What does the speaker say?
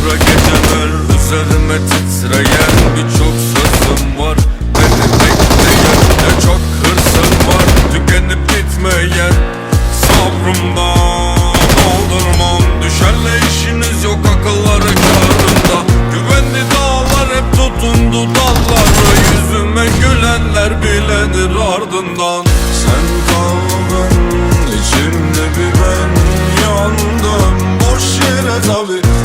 kara geceler Üzerime titreyen birçok sözüm var. Beni bekleyen ne çok hırsım var. Tükenip gitmeyen sabrımdan Doldurmam. Düşerle işiniz yok akılları karında Güvenli dağlar hep tutundu dallara Yüzüme gülenler bilenir ardından. Sen kaldın içimde bir ben yandım. Boş yere tabi